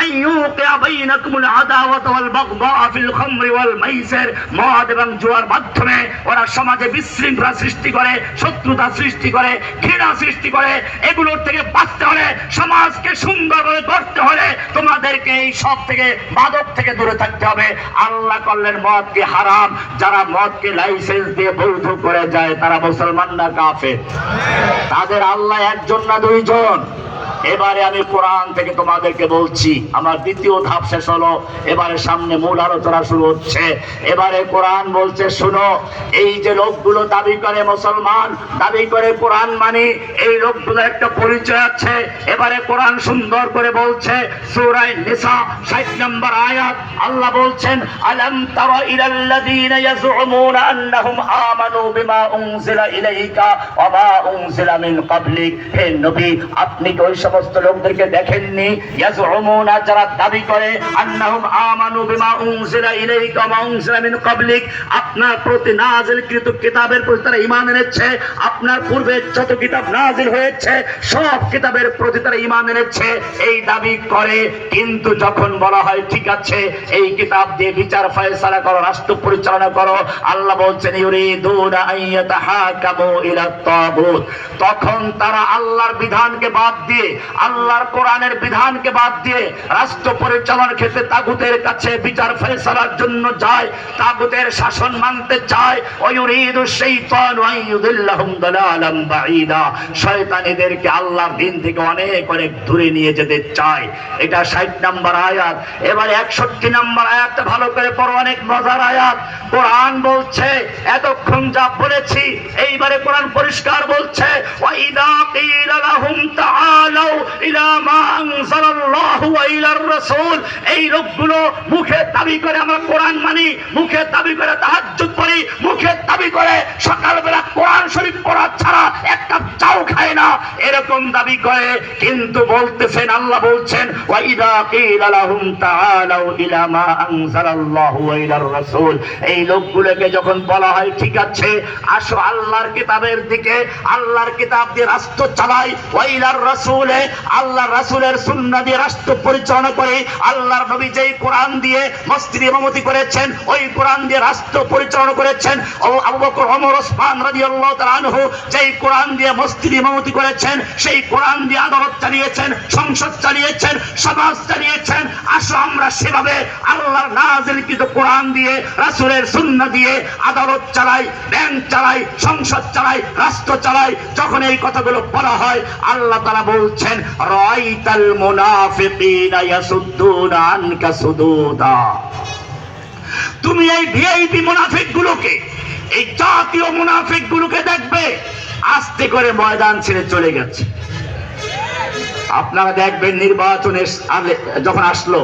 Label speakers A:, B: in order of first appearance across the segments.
A: أن يوقع بينكم العداوة والبغضاء في الخمر والميسر মদ এবং জুয়ার মাধ্যমে ওরা সমাজে বিশৃঙ্খলা সৃষ্টি করে শত্রুতা সৃষ্টি করে ঘৃণা সৃষ্টি করে এগুলোর থেকে বাঁচতে হলে সমাজকে সুন্দরভাবে করতে হলে তোমাদেরকে এই সব থেকে মাদক থেকে দূরে থাকতে হবে আল্লাহ করলেন মদকে হারাম যারা মদকে লাইসেন্স দিয়ে বৈধ করে যায় তারা মুসলমান না কাফের তাদের আল্লাহ একজন না দুইজন এবারে আমি কোরআন থেকে তোমাদেরকে বলছি, আমার দ্বিতীয় ধাপ শেষ হলো, এবারে সামনে মূল আলোচনা শুরু হচ্ছে। এবারে কোরআন বলছে, শুনো, এই যে লোকগুলো দাবি করে মুসলমান, দাবি করে কোরআন মানি, এই লোকগুলোর একটা পরিচয় আছে। এবারে কোরআন সুন্দর করে বলছে, সূরা নিসা 60 নম্বর আয়াত, আল্লাহ বলছেন, আলাম তারা ইলাল্লাযীনা ইয়াজউমুনা আন্নাহুম আমানু বিমা উনজিলা ইলাইকা ওয়া মা উনজিলা মিন ক্বাবলিক। হে নবী, আপনি কি ওই সমস্ত লোকদেরকে দেখেননি। ইয়াজউমুনা, যারা দাবি করে, আন্নাহুম আমানু বিমা উনজিলা ইলাইকা ওয়া উনজিলা মিন ক্বাবলিক। আপনার প্রতি নাযিলকৃত কিতাবের প্রতি তারা ঈমান এনেছে। আপনার পূর্বে যত কিতাব নাযিল হয়েছে, সব কিতাবের প্রতি তারা ঈমান এনেছে। এই দাবি করে, কিন্তু যখন বলা হয়, ঠিক আছে, এই কিতাব দিয়ে বিচার, ফয়সালা করো, রাষ্ট্র পরিচালনা করো। আল্লাহ বলছেন, ইউরিদুনা আইয়াতাহাকামু ইলা তাগুত তখন তারা আল্লাহর বিধানকে বাদ দিয়ে আল্লাহর কোরআনের বিধানকে বাদ দিয়ে রাষ্ট্র পরিচালনার ক্ষেত্রে তাগুতের কাছে বিচার ফয়সালার জন্য যায়, তাগুতের শাসন মানতে চায় ওয়ুরিদু শাইতানু আইয়ুদিল্লাহুম দালালাম বাঈদা। শয়তান এদেরকে আল্লাহর দিন থেকে অনেক অনেক দূরে নিয়ে যেতে চায়। এটা ষাট নাম্বার আয়াত। এবার একষট্টি নাম্বার আয়াতটা ভালো করে পড়ো, অনেক মজার আয়াত। কোরআন বলছে, এতক্ষণ যা বলেছি এইবারে কোরআন পরিষ্কার বলছে ওয়াইদা কিলা লাহুম তাআলাউ ইলা মা আনজালাল্লাহু ওয়া এই লোকগুলো মুখে দাবি করে আমরা কোরআন মানি, মুখে দাবি করে তাহাজ্জুদ করি মুখে দাবি করে সকালবেলা কোরআন শরীফ পড়া ছাড়া একটা চাও খায় না। এরকম দাবি করে কিন্তু বলতেছেন, আল্লাহ বলছেন, ওয়াইদা তাআলাউ ইলা মা আনজালাল্লাহু ইলার রাসূল। এই লোকগুলোকে যখন বলা হয়, ঠিক আছে, আসো আল্লাহর কিতাবের দিকে, আল্লাহর কিতাব দিয়ে রাষ্ট্র চালাই রাসূলে আল্লাহর রাসূলের সুন্নাহ দিয়ে রাষ্ট্র পরিচালনা করে, আল্লাহর নবী যেই কোরআন দিয়ে মসজিদ ইমামতি করেছেন, ওই কোরআন দিয়ে রাষ্ট্র পরিচালনা করেছেন। ও আবু বকর, ওমর, ওসমান যেই কোরআন দিয়ে ইমামতি করেছেন, সেই কোরআন দিয়ে আদালত চালিয়েছেন সংসদ চালিয়েছেন সমাজ চালিয়েছেন আসো আমরা সেভাবে আল্লাহর কোরআন দিয়ে দিয়ে আদালত চালাই, ব্যাংক চালাই, সংসদ চালাই, রাষ্ট্র চালাই, যখন এই কথাগুলো বলা হয়, আল্লাহ তাআলা বলছেন, রাইতাল মুনাফিকিনা তুমি এই ভিআইপি মুনাফিক গুলোকে এই জাতীয় মুনাফিক গুলোকে দেখবে, আস্তে করে ময়দান ছেড়ে চলে গেছে। আপনারা দেখবেন নির্বাচনের যখন আসলো,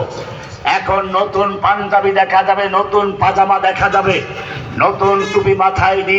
A: এখন নতুন পাঞ্জাবি দেখা যাবে, নতুন পাজামা দেখা যাবে, নতুন টুপি মাথায় দিয়ে